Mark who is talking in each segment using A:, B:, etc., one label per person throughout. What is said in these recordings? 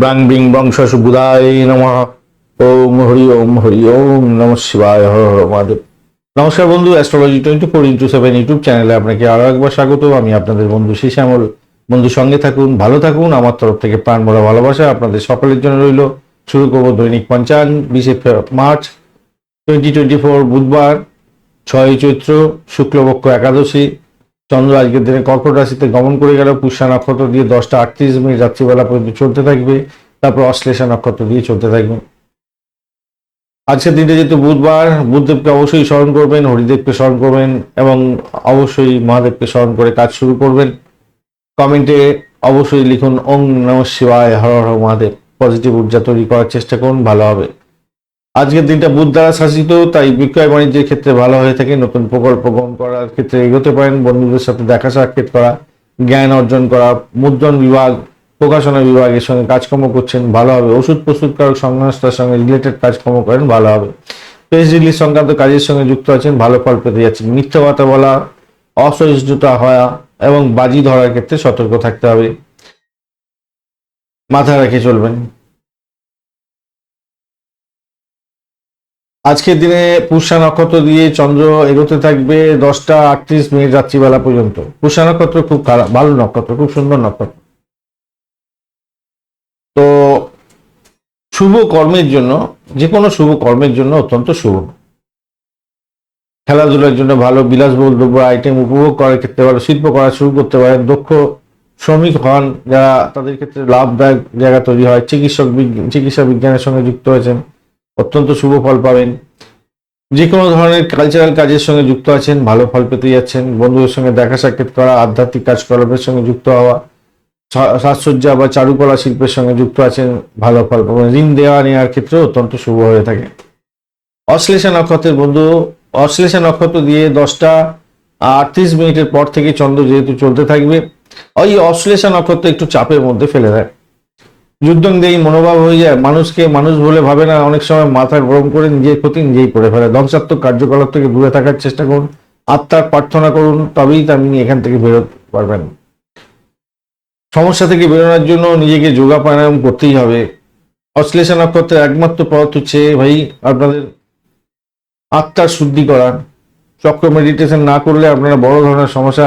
A: ব্রাং being বংশ সুবুদায় নম। ওম হরি ওম হরি ওম নম শিবায় হর হর মহাদেব। নমস্কার বন্ধু astrology twenty four into seven YouTube চ্যানেলে আপনাকে আরও একবার স্বাগত। আমি আপনাদের বন্ধু শেষ আমল বন্ধু সঙ্গে থাকুন, ভালো থাকুন। আমার তরফ থেকে প্রাণ ভরা ভালোবাসা আপনাদের সকলের জন্য রইল। শুরু করব দৈনিক পঞ্চান বিশে মার্চ টোয়েন্টি টোয়েন্টি ফোর বুধবার, ছয় চৈত্র, শুক্লপক্ষ একাদশী। চন্দ্র আজকের দিনে কর্কট রাশিতে গমন করে গেল। পুষ্যা নক্ষত্র দিয়ে দশটা আটত্রিশ মিনিট রাত্রিবেলা পর্যন্ত চলতে থাকবে। তারপর অশ্লেষা নক্ষত্র দিয়ে চলতে থাকবে। আজকের দিনটা যেহেতু বুধবার, বুধদেবকে অবশ্যই স্মরণ করবেন, হরিদেবকে স্মরণ করবেন এবং অবশ্যই মহাদেবকে স্মরণ করে কাজ শুরু করবেন। কমেন্টে অবশ্যই লিখুন ওং নম শিবায়, হর হর মহাদেব। পজিটিভ ঊর্জা তৈরি করার চেষ্টা করুন, ভালো হবে। আজকের দিনটা বুধ দ্বারা শাসিত, তাই বিক্রয় বাণিজ্যের ক্ষেত্রে ভালো হয়ে থাকে, নতুন প্রকল্প গ্রহণ করার ক্ষেত্রে এগোতে পারেন, বন্ধুদের সাথে দেখা সাক্ষাৎ করা, জ্ঞান অর্জন করা, মুদ্রণ বিভাগ, প্রকাশনা বিভাগের সঙ্গে কাজকর্ম করছেন, ভালো হবে। ওষুধ প্রস্তুতকারক সংস্থার সঙ্গে রিলেটেড কাজকর্ম করেন, ভালো হবে। প্রেস রিলিজ সংক্রান্ত কাজের সঙ্গে যুক্ত আছেন, ভালো ফল পেতে যাচ্ছেন। মিথ্যা কথা বলা, অসহিষ্ণুতা হওয়া এবং বাজি ধরার ক্ষেত্রে সতর্ক থাকতে হবে। মাথায় রেখে চলবেন। আজকের দিনে পুষা নক্ষত্র দিয়ে চন্দ্র এগোতে থাকবে দশটা আটত্রিশ মিনিট রাত্রিবেলা পর্যন্ত। পুষ্যা নক্ষত্র খুব খারাপ, ভালো নক্ষত্র, খুব সুন্দর নক্ষত্র। তো শুভ কর্মের জন্য যে কোনো শুভ কর্মের জন্য অত্যন্ত শুভ। খেলাধুলার জন্য ভালো, বিলাসবহুল দ্রব্য আইটেম উপভোগ করার ক্ষেত্রে ভালো, শিল্প করা শুরু করতে পারেন। দক্ষ শ্রমিক হন যারা তাদের ক্ষেত্রে লাভদায়ক জায়গা তৈরি হয়। চিকিৎসক চিকিৎসা বিজ্ঞানের সঙ্গে যুক্ত হয়েছেন। অত্যন্ত শুভ ফল পাবেন। যে কোনো ধরনের কালচারাল কাজের সঙ্গে যুক্ত আছেন, ভালো ফল পেতে যাচ্ছেন, বন্ধুদের সঙ্গে দেখা সাক্ষাৎ করা, আধ্যাত্মিক কাজকলাপের সঙ্গে যুক্ত হওয়া সাজসজ্জা বা চারুকলা শিল্পের সঙ্গে যুক্ত আছেন, ভালো ফল পাবেন। ঋণ দেওয়া নেওয়ার ক্ষেত্রে অত্যন্ত শুভ হয়ে থাকে। অশ্লেষা নক্ষত্রের বন্ধু, অশ্লেষা নক্ষত্র দিয়ে দশটা আটত্রিশ মিনিটের পর থেকে চন্দ্র যেহেতু চলতে থাকবে, ওই অশ্লেষা নক্ষত্র একটু চাপের মধ্যে ফেলে দেয়। যুদ্ধং দিয়ে মনোভাব হয়ে যায়। মানুষকে মানুষ বলে ভাবে না, অনেক সময় মাথা গরম করে নিজের ক্ষতি নিজেই করে ফেলে। ধ্বংসাত্মক কার্যকলাপ থেকে দূরে থাকার চেষ্টা করুন। আত্মার প্রার্থনা করুন, তবেই আপনি এখান থেকে বেরোতে পারবেন। সমস্যা থেকে বেরোনোর জন্য নিজেকে যোগা প্রাণায়াম করতেই হবে। অশ্লেষা নক্ষত্রের একমাত্র পথ হচ্ছে, ভাই, আপনাদের আত্মার শুদ্ধি করা। চক্র মেডিটেশন না করলে আপনারা বড় ধরনের সমস্যা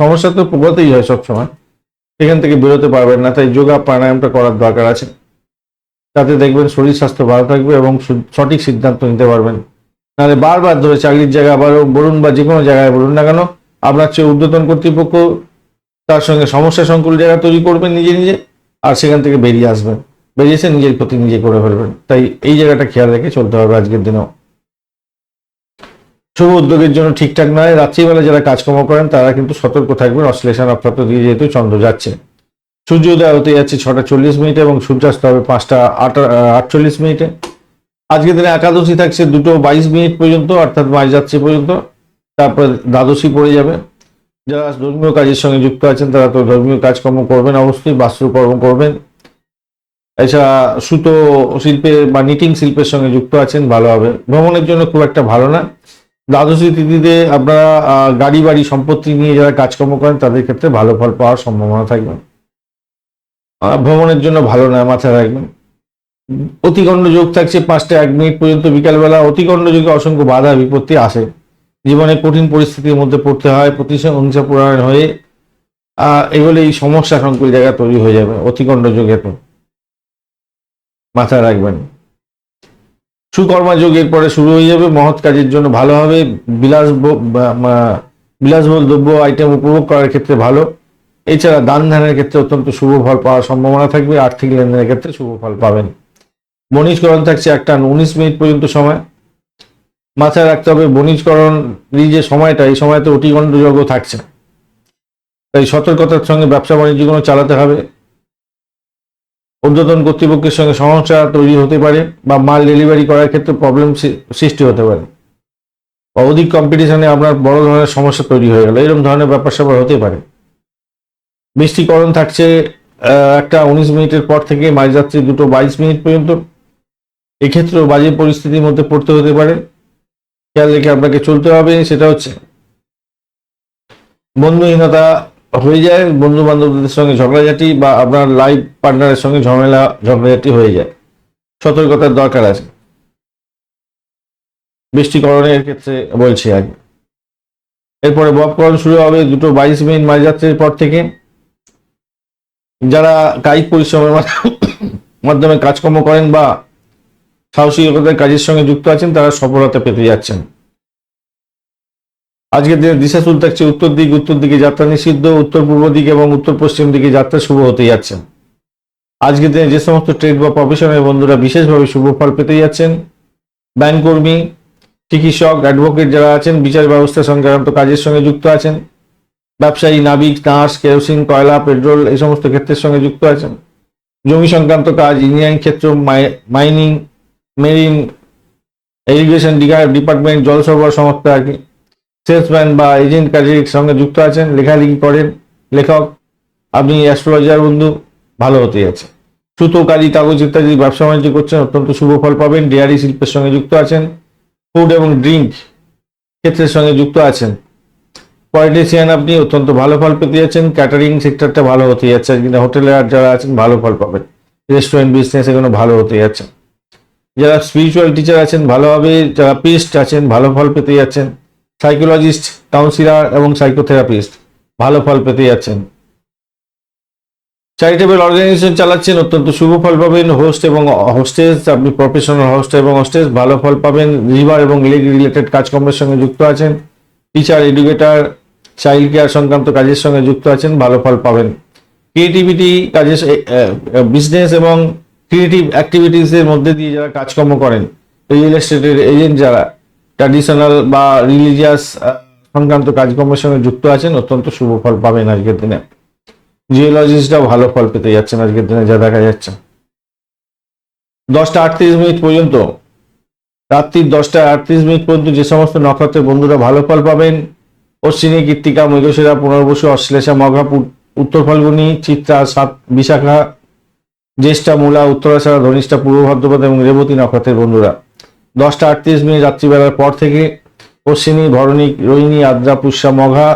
A: সমস্যা তো প্রগতেই হয় সবসময়। সেখান থেকে বেরোতে পারবেন না, তাই যোগা প্রাণায়ামটা করার দরকার আছে। তাতে দেখবেন শরীর স্বাস্থ্য ভালো থাকবে এবং সঠিক সিদ্ধান্ত নিতে পারবেন। নাহলে বারবার ধরে চাকরির জায়গা আবার বলুন বা যে কোনো জায়গায় বলুন না কেন, আপনার চেয়ে ঊর্ধ্বতন কর্তৃপক্ষ তার সঙ্গে সমস্যা সংকুল জায়গা তৈরি করবেন নিজে নিজে, আর সেখান থেকে বেরিয়ে আসবেন। বেরিয়ে এসে নিজের ক্ষতি নিজে করে ফেলবেন। তাই এই জায়গাটা খেয়াল রেখে চলতে হবে আজকের দিনেও। শুভ উদ্যোগের জন্য ঠিকঠাক নয়। রাত্রিবেলা যারা কাজকর্ম করেন, তারা কিন্তু সতর্ক থাকবেন। অশ্লেষা নক্ষত্র দিয়ে যেহেতু চন্দ্র যাচ্ছে। সূর্যোদয় হতে যাচ্ছে ছটা চল্লিশ মিনিটে এবং সূর্যাস্ত হবে পাঁচটা আট আটচল্লিশ মিনিটে। আজকের দিনে একাদশী থাকছে দুটো বাইশ মিনিট পর্যন্ত, অর্থাৎ মাঝ যাচ্ছে পর্যন্ত। তারপর দ্বাদশী পড়ে যাবে। যারা ধর্মীয় কাজের সঙ্গে যুক্ত আছেন, তারা তো ধর্মীয় কাজকর্ম করবেন অবশ্যই বাস্তুকর্ম করবেন। এছাড়া সুতো শিল্পে বা নিটিং শিল্পের সঙ্গে যুক্ত আছেন, ভালো হবে। ভ্রমণের জন্য খুব একটা ভালো না। দ্বাদশী তিথিতে আপনারা গাড়ি, বাড়ি, সম্পত্তি নিয়ে যারা কাজকর্ম করেন, তাদের ক্ষেত্রে ভালো ফল পাওয়ার সম্ভাবনা থাকবে। ভ্রমণের জন্য ভালো নয় মাথায় রাখবেন। অতিকণ্ড যোগ থাকছে পাঁচটা এক মিনিট পর্যন্ত, বিকালবেলা অতিকণ্ড যোগে অসংখ্য বাধা, বিপত্তি আসে। জীবনে কঠিন পরিস্থিতির মধ্যে পড়তে হয় প্রতিহিংসা পুরায়ণ হয়ে এগুলো এই সমস্যা সংকুল জায়গা তৈরি হয়ে যাবে, অতিকণ্ড যোগে তো মাথায় রাখবেন। সুকর্মা যোগ এরপরে শুরু হয়ে যাবে, মহৎ কাজের জন্য ভালো হবে, বিলাস বিলাসবহুল দ্রব্য আইটেম উপভোগ করার ক্ষেত্রে ভালো। এছাড়া দান ধ্যানের ক্ষেত্রে অত্যন্ত শুভ ফল পাওয়ার সম্ভাবনা থাকবে, আর্থিক লেনদেনের ক্ষেত্রে শুভ ফল পাবেন। বণিজকরণ থাকছে একটা উনিশ মিনিট পর্যন্ত সময়। মাথায় রাখতে হবে, বণিজকরণ এই যে সময়টা, এই সময়তে অতিগণ্ড যোগ থাকছে তাই সতর্কতার সঙ্গে ব্যবসা বাণিজ্যগুলো চালাতে হবে। ঊর্ধ্বতন কর্তৃপক্ষের সঙ্গে সমস্যা তৈরি হতে পারে বা মাল ডেলিভারি করার ক্ষেত্রে প্রবলেম সৃষ্টি হতে পারে। বা অধিক কম্পিটিশনে আপনার বড় ধরনের সমস্যা তৈরি হয়ে গেল। এরকম ধরনের ব্যাপার স্যাপার হতে পারে। বৃষ্টিকরণ থাকছে একটা উনিশ মিনিটের পর থেকে মাঝরাত্রি দুটো বাইশ মিনিট পর্যন্ত। এক্ষেত্রেও বাজে পরিস্থিতির মধ্যে পড়তে হতে পারে। খেয়াল রেখে আপনাকে চলতে হবে, সেটা হচ্ছে বন্ধুহীনতা হয়ে যায় বন্ধু বান্ধবদের সঙ্গে ঝগড়াঝাটি বা আপনার লাইফ পার্টনারের সঙ্গে ঝামেলা, ঝগড়াঝাটি হয়ে যায়। সতর্কতার দরকার আছে। বৃষ্টিকরণের ক্ষেত্রে বলছি আগে এরপরে বপকরণ শুরু হবে, দুটো বাইশ মিনিট মাঝরাত্রির পর থেকে। যারা কায়িক পরিশ্রমের মাধ্যমে- কাজকর্ম করেন বা সাহসিকতার কাজের সঙ্গে যুক্ত আছেন, তারা সফলতা পেতে যাচ্ছেন। আজকের দিনে দিশা চুল থাকছে উত্তর দিক, উত্তর দিকে যাত্রা নিষিদ্ধ, উত্তর পূর্ব দিক এবং উত্তর পশ্চিম দিকে যাত্রা শুভ হতে যাচ্ছেন আজকের দিনে যে সমস্ত ট্রেড বা প্রফেশনের বন্ধুরা বিশেষভাবে শুভ ফল পেতে যাচ্ছেন। ব্যাংক কর্মী, চিকিৎসক অ্যাডভোকেট যারা আছেন, বিচার ব্যবস্থা সংক্রান্ত কাজের সঙ্গে যুক্ত আছেন। ব্যবসায়ী, নাবিক, নার্স, কেরোসিন, কয়লা, পেট্রোল এই সমস্ত ক্ষেত্রের সঙ্গে যুক্ত আছেন। জমি সংক্রান্ত কাজ ইঞ্জিনিয়ারিং ক্ষেত্র, মাই- মাইনিং মেরিন ইরিগেশন ডিপার্টমেন্ট জল সরবরাহ সংস্থা আর কি। সেলসম্যান বা এজেন্ট কাজের সঙ্গে যুক্ত আছেন, লেখালেখি করেন, লেখক। আপনি অ্যাস্ট্রোলজার বন্ধু, ভালো হতে যাচ্ছে সুতো, কালি, কাগজ ইত্যাদি ব্যবসা বাণিজ্য করছেন, অত্যন্ত শুভ ফল পাবেন। ডেয়ারি শিল্পের সঙ্গে যুক্ত আছেন। ফুড এবং ড্রিঙ্ক ক্ষেত্রের সঙ্গে যুক্ত আছেন। পলিটিশিয়ান আপনি অত্যন্ত ভালো ফল পেতে যাচ্ছেন। ক্যাটারিং সেক্টরটা ভালো হতে যাচ্ছে কিন্তু হোটেলের যারা আছেন, ভালো ফল পাবেন। রেস্টুরেন্ট বিজনেস এগুলো ভালো হতে যাচ্ছে। যারা স্পিরিচুয়াল টিচার আছেন ভালোভাবে যারা পিস্ট আছেন, ভালো ফল পেতে যাচ্ছেন। সাইকোলজিস্ট, কাউন্সিলর এবং সাইকোথেরাপিস্ট ভালো ফল পেতে যাচ্ছেন। চ্যারিটেবল অর্গানাইজেশন চালাচ্ছেন অত্যন্ত শুভ ফল পাবেন। হোস্ট এবং হোস্টেস আপনি প্রফেশনাল হোস্ট এবং হোস্টেস ভালো ফল পাবেন। রিভার এবং লেগ রিলেটেড কাজকর্মের সঙ্গে যুক্ত আছেন। টিচার এডুকেটর চাইল্ড কেয়ার সংক্রান্ত কাজের সঙ্গে যুক্ত আছেন, ভালো ফল পাবেন। ক্রিয়েটিভিটি কাজের বিজনেস এবং ক্রিয়েটিভ অ্যাক্টিভিটিসের মধ্যে দিয়ে যারা কাজকর্ম করেন রিয়েল এস্টেটের এজেন্ট যারা ট্র্যাডিশনাল বা রিলিজিয়াস সংক্রান্ত কাজকর্মের সঙ্গে যুক্ত আছেন, অত্যন্ত শুভ ফল পাবেন আজকের দিনে। জিওলজিস্টরাও ভালো ফল পেতে যাচ্ছেন আজকের দিনে, যা দেখা যাচ্ছে। দশটা আটত্রিশ মিনিট পর্যন্ত। রাত্রির দশটা আটত্রিশ মিনিট পর্যন্ত যে সমস্ত নক্ষত্রের বন্ধুরা ভালো ফল পাবেন, অশ্বিনী, কৃত্তিকা, মৃগশিরা, পুনর্বসু, অশ্লেষা, মঘা উত্তর ফাল্গুনী, চিত্রা, সাত, বিশাখা, জ্যেষ্ঠা, মূলা উত্তরাষাঢ়া ধনিষ্ঠা, পূর্ব ভাদ্রপদ এবং রেবতী নক্ষত্রের বন্ধুরা। দশটা আটত্রিশ মিনিট রাত্রিবেলার পর থেকে অশ্বিনী, ভরণী, রোহিণী, আদ্রা, পুষ্যা, মঘা,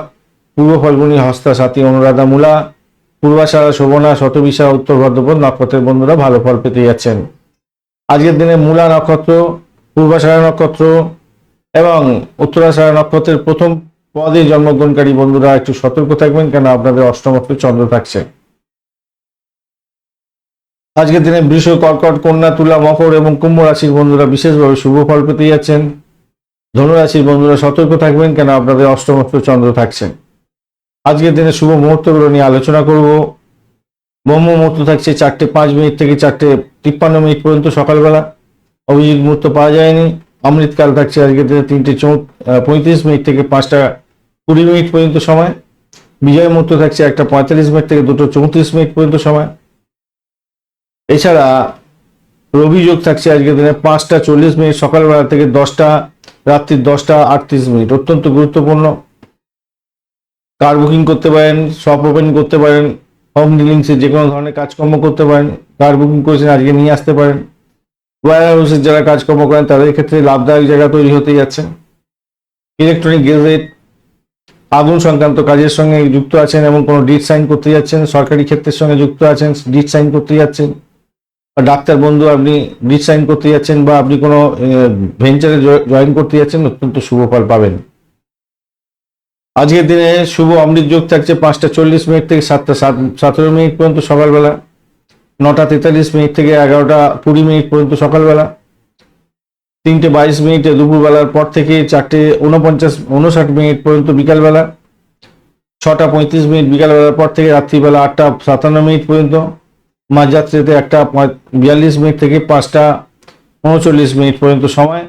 A: পূর্ব ফাল্গুনী, হস্তা সাথী অনুরাধা, মূলা পূর্বাষাঢ়া শোভনা, শতবিশা, উত্তর ভাদ্রপদ, নক্ষত্রের বন্ধুরা ভালো ফল পেতে যাচ্ছেন। আজকের দিনে মূলা নক্ষত্র পূর্বাষাঢ়া নক্ষত্র এবং উত্তরাষাঢ়া নক্ষত্রের প্রথম পদে জন্মগ্রহণকারী বন্ধুরা একটু সতর্ক থাকবেন কেন আপনাদের অষ্টমত্ব চন্দ্র থাকছে। আজকের দিনে বৃষ, কর্কট, কন্যা, তুলা, মকর এবং কুম্ভ রাশির বন্ধুরা বিশেষভাবে শুভ ফল পেতে যাচ্ছেন। ধনুরাশির বন্ধুরা সতর্ক থাকবেন কেন আপনাদের অষ্টমত্ব চন্দ্র থাকছে আজকের দিনে শুভ মুহূর্তগুলো নিয়ে আলোচনা করব। ব্রহ্ম মুহূর্ত থাকছে চারটে পাঁচ মিনিট থেকে চারটে তিপ্পান্ন মিনিট পর্যন্ত সকালবেলা। অভিজিৎ মুহূর্ত পাওয়া যায়নি। অমৃতকাল থাকছে আজকের দিনে তিনটে চৌ পঁয়ত্রিশ মিনিট থেকে পাঁচটা কুড়ি মিনিট পর্যন্ত সময়। বিজয় মুহূর্ত থাকছে একটা পঁয়তাল্লিশ মিনিট থেকে দুটো চৌত্রিশ মিনিট পর্যন্ত সময়। এছাড়া রবি যোগ থাকছে আজকের দিনে পাঁচটা চল্লিশ মিনিট, সকালবেলা থেকে দশটা রাত্রির দশটা আটত্রিশ মিনিট। অত্যন্ত গুরুত্বপূর্ণ। কার বুকিং করতে পারেন শপ ওপেন করতে পারেন হোম ডিলিংসে যে কোনো ধরনের কাজকর্ম করতে পারেন, কার বুকিং করেছেন আজকে নিয়ে আসতে পারেন। ওয়ার হাউসের যারা কাজকর্ম করেন, তাদের ক্ষেত্রে লাভদায়ক জায়গা তৈরি হতে যাচ্ছে। ইলেকট্রনিক গেজেট আগুন সংক্রান্ত কাজের সঙ্গে যুক্ত আছেন এবং কোনো ডিট সাইন করতে যাচ্ছেন, সরকারি ক্ষেত্রের সঙ্গে যুক্ত আছেন ডিট সাইন করতে যাচ্ছেন। ডাক্তার বন্ধু আপনি ডিট সাইন করতে যাচ্ছেন বা আপনি কোনো ভেঞ্চারে জয়েন করতে যাচ্ছেন, অত্যন্ত শুভ ফল পাবেন। আজকের দিনে শুভ অমৃত যোগ থাকছে পাঁচটা চল্লিশ মিনিট থেকে সাতটা সাত, সতেরো মিনিট পর্যন্ত সকালবেলা, নটা তেতাল্লিশ মিনিট থেকে এগারোটা কুড়ি মিনিট পর্যন্ত সকালবেলা, তিনটে বাইশ মিনিটে দুপুরবেলার পর থেকে চারটে উনপঞ্চাশ উনষাট মিনিট পর্যন্ত বিকালবেলা, ছটা পঁয়ত্রিশ মিনিট বিকালবেলার পর থেকে রাত্রিবেলা আটটা সাতান্ন মিনিট পর্যন্ত মাঝরাত্রিতে একটা বিয়াল্লিশ মিনিট থেকে পাঁচটা উনচল্লিশ মিনিট পর্যন্ত সময়।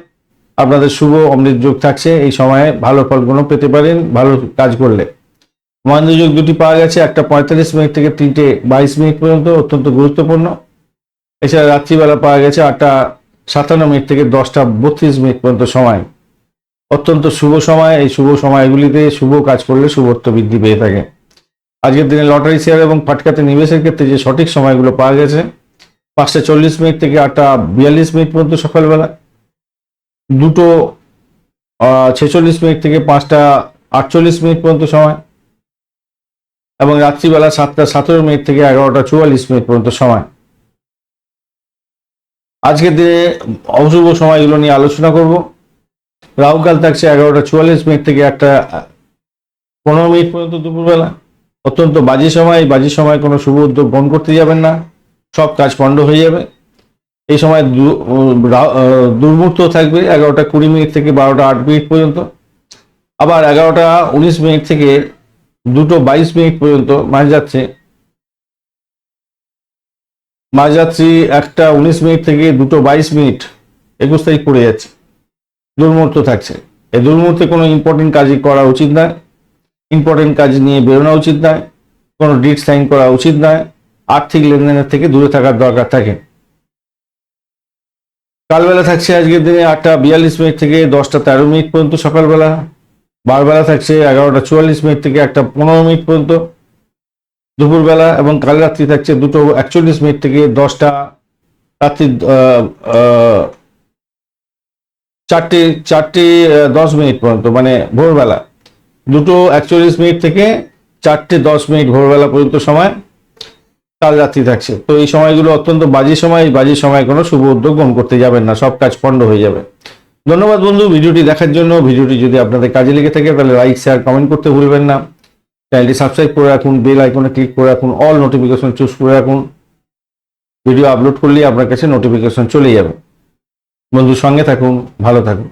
A: আপনাদের শুভ অমৃত যোগ থাকছে, এই সময়ে ভালো ফলগুলো পেতে পারেন, ভালো কাজ করলে। মহেন্দ্র যোগ দুটি পাওয়া গেছে, একটা পঁয়তাল্লিশ মিনিট থেকে তিনটে বাইশ মিনিট পর্যন্ত, অত্যন্ত গুরুত্বপূর্ণ। এছাড়া রাত্রিবেলা পাওয়া গেছে আটটা সাতান্ন মিনিট থেকে দশটা বত্রিশ মিনিট পর্যন্ত সময়। অত্যন্ত শুভ সময়, এই শুভ সময়গুলিতে শুভ কাজ করলে শুভত্ব বৃদ্ধি পেয়ে থাকে। আজকের দিনে লটারি শেয়ার এবং ফাটকাতে নিবেশের ক্ষেত্রে যে সঠিক সময়গুলো পাওয়া গেছে, পাঁচটা চল্লিশ মিনিট থেকে আটটা বিয়াল্লিশ মিনিট পর্যন্ত সকালবেলা। দুটো ছেচল্লিশ মিনিট থেকে পাঁচটা আটচল্লিশ মিনিট পর্যন্ত সময়। এবং রাত্রিবেলা সাতটা সতেরো মিনিট থেকে এগারোটা চুয়াল্লিশ মিনিট পর্যন্ত সময়। আজকের দিনে অশুভ সময়গুলো নিয়ে আলোচনা করব। রাহুকাল থাকছে এগারোটা চুয়াল্লিশ মিনিট থেকে একটা, পনেরো মিনিট পর্যন্ত দুপুরবেলা। অত্যন্ত বাজে সময় বাজে সময় কোনো শুভ উদ্যোগ বন্ধ করতে যাবেন না। সব কাজ পণ্ড হয়ে যাবে। এই সময় দু- রা- আহ, দুর্মুহূর্ত থাকবে এগারোটা কুড়ি মিনিট থেকে বারোটা আট মিনিট পর্যন্ত। আবার এগারোটা উনিশ মিনিট থেকে দুটো বাইশ মিনিট পর্যন্ত মাঝ যাচ্ছে মাঝরাত্রি একটা উনিশ মিনিট থেকে দুটো বাইশ মিনিট একুশ তারিখ পড়ে যাচ্ছে। দুর্মুহূর্ত থাকছে। এই দুর্মুহূর্তে কোনো ইম্পর্টেন্ট কাজই করা উচিত নয়। ইম্পর্টেন্ট কাজ নিয়ে বেরোনো উচিত নয়, কোনো ডিট সাইন করা উচিত নয়, আর্থিক লেনদেনের থেকে দূরে থাকার দরকার থাকে। কালবেলা থাকছে আজকের দিনে আটটা বিয়াল্লিশ মিনিট থেকে দশটা তেরো মিনিট পর্যন্ত সকালবেলা। বারবেলা থাকছে এগারোটা চুয়াল্লিশ মিনিট থেকে একটা পনেরো মিনিট পর্যন্ত। দুপুরবেলা এবং কাল রাত্রি থাকছে দুটো একচল্লিশ মিনিট থেকে দশটা রাত্রি চারটে চারটে দশ মিনিট পর্যন্ত মানে ভোরবেলা। দুটো একচল্লিশ মিনিট থেকে চারটে দশ মিনিট ভোরবেলা পর্যন্ত সময় কাল রাত্রি থাকছে। তো এই সময়গুলো অত্যন্ত বাজে সময় বাজে সময় কোনো শুভ উদ্যোগ গ্রহণ করতে যাবেন না, সব কাজ পণ্ড হয়ে যাবে। ধন্যবাদ বন্ধু, ভিডিওটি দেখার জন্য, ভিডিওটি যদি আপনাদের কাজে লেগে থাকে তাহলে লাইক শেয়ার কমেন্ট করতে ভুলবেন না। চ্যানেলটি সাবস্ক্রাইব করে রাখুন বেল আইকনে ক্লিক করে রাখুন অল নোটিফিকেশন চুজ করে রাখুন। ভিডিও আপলোড করলেই আপনার কাছে নোটিফিকেশন চলে যাবে। বন্ধুর সঙ্গে থাকুন, ভালো থাকুন।